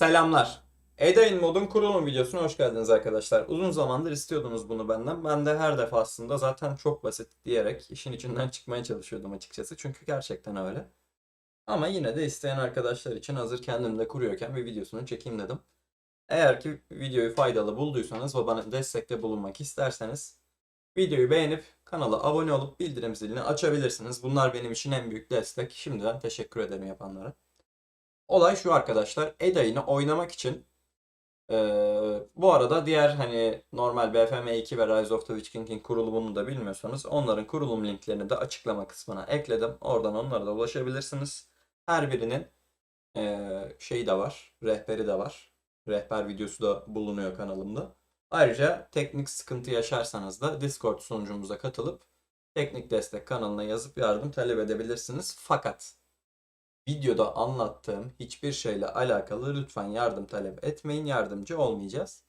Selamlar. Edain modun kurulum videosuna hoş geldiniz arkadaşlar. Uzun zamandır istiyordunuz bunu benden. Ben de her defasında zaten çok basit diyerek işin içinden çıkmaya çalışıyordum açıkçası. Çünkü gerçekten öyle. Ama yine de isteyen arkadaşlar için hazır kendim de kuruyorken bir videosunu çekeyim dedim. Eğer ki videoyu faydalı bulduysanız ve bana destekte bulunmak isterseniz videoyu beğenip kanala abone olup bildirim zilini açabilirsiniz. Bunlar benim için en büyük destek. Şimdiden teşekkür ederim yapanlara. Olay şu arkadaşlar. Eda'yı oynamak için eee, bu arada diğer hani normal BFM2 ve Rise of the Witch King'in kurulumunu da bilmiyorsanız onların kurulum linklerini de açıklama kısmına ekledim. Oradan onlara da ulaşabilirsiniz. Her birinin eee şeyi de var. Rehberi de var. Rehber videosu da bulunuyor kanalımda. Ayrıca teknik sıkıntı yaşarsanız da Discord sunucumuza katılıp teknik destek kanalına yazıp yardım talep edebilirsiniz. Fakat videoda anlattığım hiçbir şeyle alakalı lütfen yardım talep etmeyin. Yardımcı olmayacağız.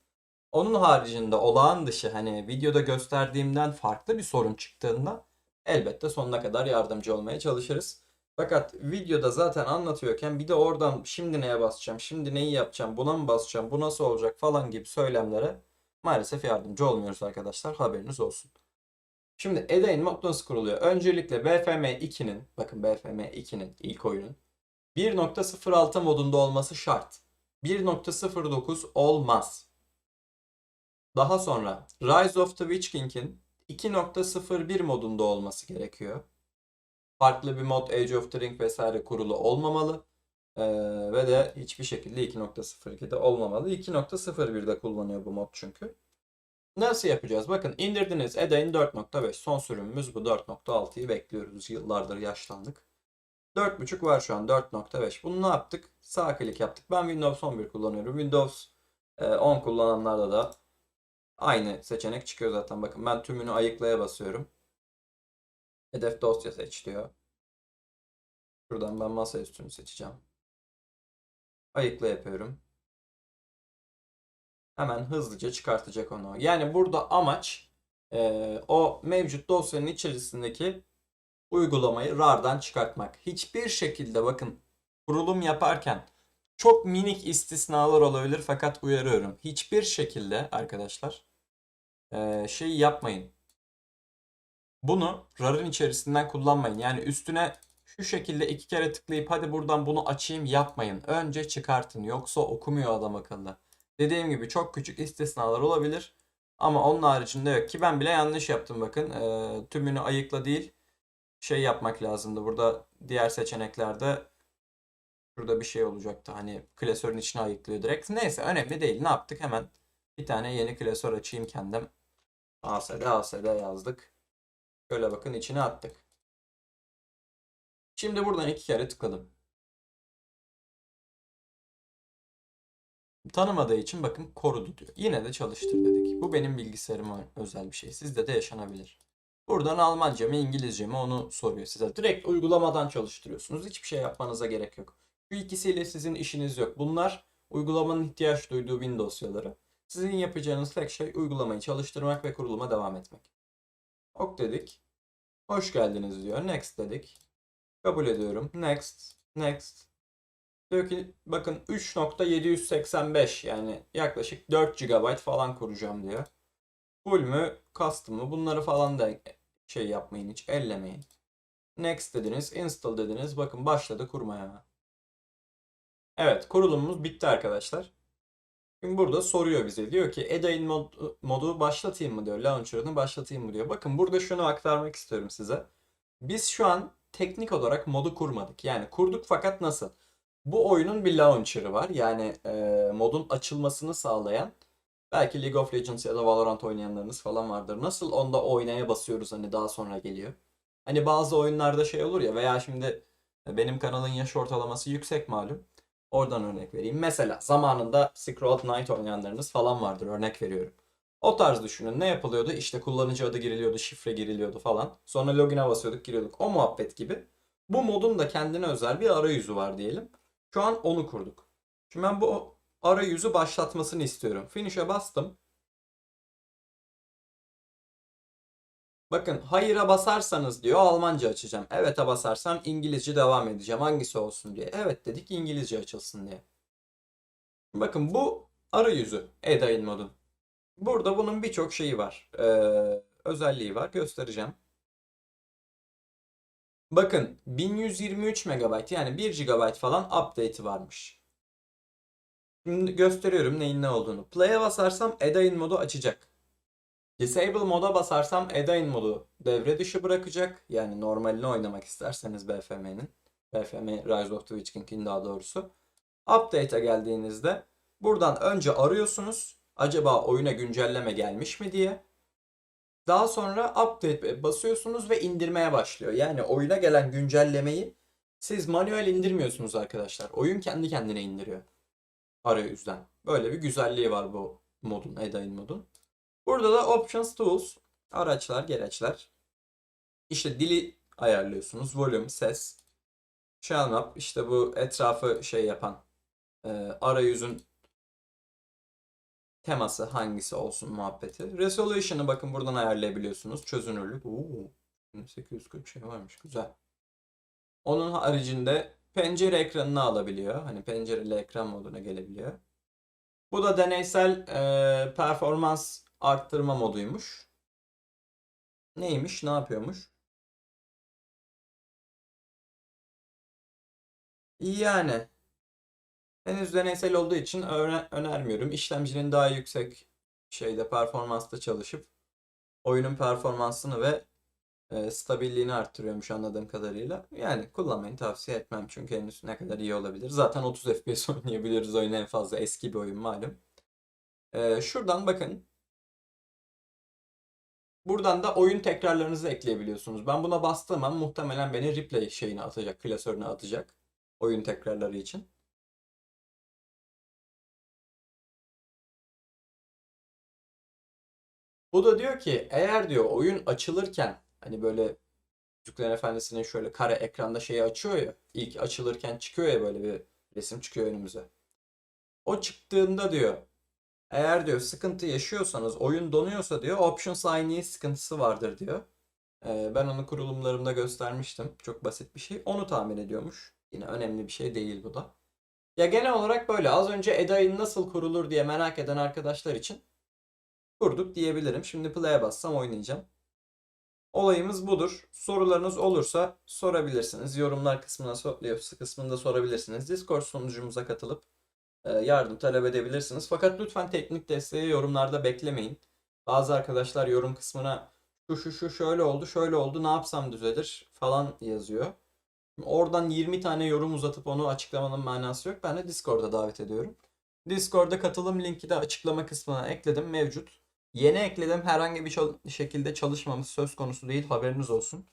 Onun haricinde olağan dışı hani videoda gösterdiğimden farklı bir sorun çıktığında elbette sonuna kadar yardımcı olmaya çalışırız. Fakat videoda zaten anlatıyorken bir de oradan şimdi neye basacağım, şimdi neyi yapacağım, buna mı basacağım, bu nasıl olacak falan gibi söylemlere maalesef yardımcı olmuyoruz arkadaşlar. Haberiniz olsun. Şimdi Edain mod nasıl kuruluyor? Öncelikle BFM 2'nin, bakın BFM 2'nin ilk oyunun 1.06 modunda olması şart. 1.09 olmaz. Daha sonra Rise of the Witch King'in 2.01 modunda olması gerekiyor. Farklı bir mod Age of the Ring vesaire kurulu olmamalı. Ee, ve de hiçbir şekilde 2.02'de olmamalı. 2.01'de kullanıyor bu mod çünkü. Nasıl yapacağız? Bakın indirdiniz Edain 4.5. Son sürümümüz bu 4.6'yı bekliyoruz. Yıllardır yaşlandık. 4.5 var şu an 4.5. Bunu ne yaptık? Sağ klik yaptık. Ben Windows 11 kullanıyorum. Windows e, 10 kullananlarda da aynı seçenek çıkıyor zaten. Bakın ben tümünü ayıklaya basıyorum. Hedef dosya seç diyor. Şuradan ben masaüstünü seçeceğim. Ayıkla yapıyorum. Hemen hızlıca çıkartacak onu. Yani burada amaç e, o mevcut dosyanın içerisindeki uygulamayı RAR'dan çıkartmak. Hiçbir şekilde bakın kurulum yaparken çok minik istisnalar olabilir fakat uyarıyorum. Hiçbir şekilde arkadaşlar şey yapmayın. Bunu RAR'ın içerisinden kullanmayın. Yani üstüne şu şekilde iki kere tıklayıp hadi buradan bunu açayım yapmayın. Önce çıkartın yoksa okumuyor adam akıllı. Dediğim gibi çok küçük istisnalar olabilir. Ama onun haricinde yok ki ben bile yanlış yaptım bakın. E, tümünü ayıkla değil şey yapmak lazımdı. Burada diğer seçeneklerde şurada bir şey olacaktı. Hani klasörün içine ayıklıyor direkt. Neyse önemli değil. Ne yaptık? Hemen bir tane yeni klasör açayım kendim. ASD ASD yazdık. Şöyle bakın içine attık. Şimdi buradan iki kere tıkladım. Tanımadığı için bakın korudu diyor. Yine de çalıştır dedik. Bu benim bilgisayarıma özel bir şey. Sizde de yaşanabilir. Buradan Almanca mı İngilizce mi onu soruyor size. Direkt uygulamadan çalıştırıyorsunuz. Hiçbir şey yapmanıza gerek yok. Şu ikisiyle sizin işiniz yok. Bunlar uygulamanın ihtiyaç duyduğu Win dosyaları. Sizin yapacağınız tek şey uygulamayı çalıştırmak ve kuruluma devam etmek. Ok dedik. Hoş geldiniz diyor. Next dedik. Kabul ediyorum. Next. Next. Diyor ki bakın 3.785 yani yaklaşık 4 GB falan kuracağım diyor. Full mü, custom mı bunları falan da şey yapmayın hiç ellemeyin. Next dediniz, install dediniz. Bakın başladı kurmaya. Evet kurulumumuz bitti arkadaşlar. Şimdi burada soruyor bize. Diyor ki Edain mod, modu başlatayım mı diyor. Launcher'ını başlatayım mı diyor. Bakın burada şunu aktarmak istiyorum size. Biz şu an teknik olarak modu kurmadık. Yani kurduk fakat nasıl? Bu oyunun bir launcher'ı var. Yani e, modun açılmasını sağlayan Belki League of Legends ya da Valorant oynayanlarınız falan vardır. Nasıl onda oynaya basıyoruz hani daha sonra geliyor. Hani bazı oyunlarda şey olur ya veya şimdi benim kanalın yaş ortalaması yüksek malum. Oradan örnek vereyim. Mesela zamanında Road Knight oynayanlarınız falan vardır örnek veriyorum. O tarz düşünün. Ne yapılıyordu? İşte kullanıcı adı giriliyordu, şifre giriliyordu falan. Sonra login'e basıyorduk, giriyorduk. O muhabbet gibi. Bu modun da kendine özel bir arayüzü var diyelim. Şu an onu kurduk. Şimdi ben bu arayüzü başlatmasını istiyorum. Finish'e bastım. Bakın hayır'a basarsanız diyor Almanca açacağım. Evet'e basarsam İngilizce devam edeceğim. Hangisi olsun diye. Evet dedik İngilizce açılsın diye. Bakın bu arayüzü Edain modun. Burada bunun birçok şeyi var. Ee, özelliği var. Göstereceğim. Bakın 1123 MB yani 1 GB falan update'i varmış. Şimdi gösteriyorum neyin ne olduğunu. Play'e basarsam Edain modu açacak. Disable moda basarsam Edain modu devre dışı bırakacak. Yani normalini oynamak isterseniz BFM'nin. BFM Rise of the Witch King'in daha doğrusu. Update'e geldiğinizde buradan önce arıyorsunuz. Acaba oyuna güncelleme gelmiş mi diye. Daha sonra update basıyorsunuz ve indirmeye başlıyor. Yani oyuna gelen güncellemeyi siz manuel indirmiyorsunuz arkadaşlar. Oyun kendi kendine indiriyor. Arayüzden. Böyle bir güzelliği var bu modun, Edain modun. Burada da Options Tools, araçlar, gereçler. İşte dili ayarlıyorsunuz. Volume, ses, Shell Map, işte bu etrafı şey yapan e, arayüzün teması hangisi olsun muhabbeti. Resolution'ı bakın buradan ayarlayabiliyorsunuz. Çözünürlük. Oo, 840 şey varmış. Güzel. Onun haricinde pencere ekranını alabiliyor. Hani pencereli ekran moduna gelebiliyor. Bu da deneysel e, performans arttırma moduymuş. Neymiş? Ne yapıyormuş? Yani henüz deneysel olduğu için öne- önermiyorum. İşlemcinin daha yüksek şeyde performansta çalışıp oyunun performansını ve e, stabilliğini arttırıyormuş anladığım kadarıyla. Yani kullanmayı tavsiye etmem çünkü henüz ne kadar iyi olabilir. Zaten 30 FPS oynayabiliyoruz oyun en fazla eski bir oyun malum. E, şuradan bakın. Buradan da oyun tekrarlarınızı ekleyebiliyorsunuz. Ben buna bastığım an muhtemelen beni replay şeyine atacak, klasörüne atacak. Oyun tekrarları için. Bu da diyor ki eğer diyor oyun açılırken hani böyle Yüzüklerin Efendisi'nin şöyle kare ekranda şeyi açıyor ya ilk açılırken çıkıyor ya böyle bir resim çıkıyor önümüze. O çıktığında diyor eğer diyor sıkıntı yaşıyorsanız oyun donuyorsa diyor Options INE sıkıntısı vardır diyor. Ee, ben onu kurulumlarımda göstermiştim. Çok basit bir şey. Onu tahmin ediyormuş. Yine önemli bir şey değil bu da. Ya genel olarak böyle. Az önce Eda'yı nasıl kurulur diye merak eden arkadaşlar için kurduk diyebilirim. Şimdi play'e bassam oynayacağım. Olayımız budur. Sorularınız olursa sorabilirsiniz. Yorumlar kısmına kısmında sorabilirsiniz. Discord sunucumuza katılıp e, yardım talep edebilirsiniz. Fakat lütfen teknik desteği yorumlarda beklemeyin. Bazı arkadaşlar yorum kısmına şu şu şu şöyle oldu, şöyle oldu, ne yapsam düzelir falan yazıyor. Oradan 20 tane yorum uzatıp onu açıklamanın manası yok. Ben de Discord'a davet ediyorum. Discord'da katılım linki de açıklama kısmına ekledim. Mevcut. Yeni ekledim. Herhangi bir şekilde çalışmamız söz konusu değil. Haberiniz olsun.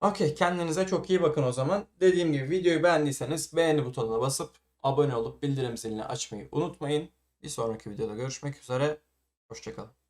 Okey. Kendinize çok iyi bakın o zaman. Dediğim gibi videoyu beğendiyseniz beğeni butonuna basıp abone olup bildirim zilini açmayı unutmayın. Bir sonraki videoda görüşmek üzere. Hoşçakalın.